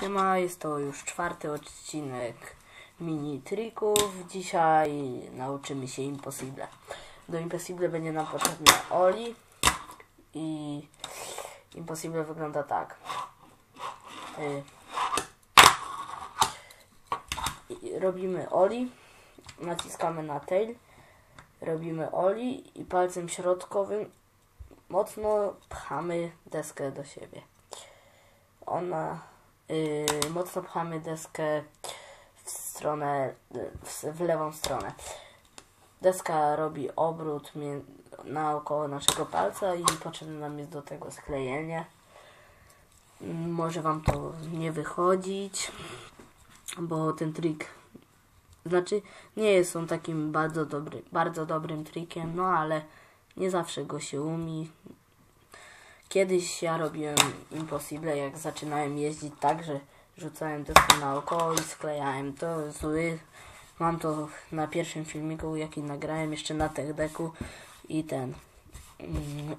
Siema, jest to już czwarty odcinek mini trików. Dzisiaj nauczymy się Impossible. Do Impossible będzie nam potrzebna Oli i Impossible wygląda tak. Y, robimy Oli, naciskamy na tail, robimy Oli i palcem środkowym mocno pchamy deskę do siebie. Ona y, mocno pchamy deskę w stronę, w, w lewą stronę. Deska robi obrót naokoło naszego palca i potrzebne nam jest do tego sklejenie. Może Wam to nie wychodzić, bo ten trik, znaczy nie jest on takim bardzo, dobry, bardzo dobrym trikiem, no ale nie zawsze go się umie. Kiedyś ja robiłem Impossible, jak zaczynałem jeździć tak, że rzucałem deskę naokoło i sklejałem. To zły. Mam to na pierwszym filmiku, jaki nagrałem jeszcze na TechDeku i ten. mm,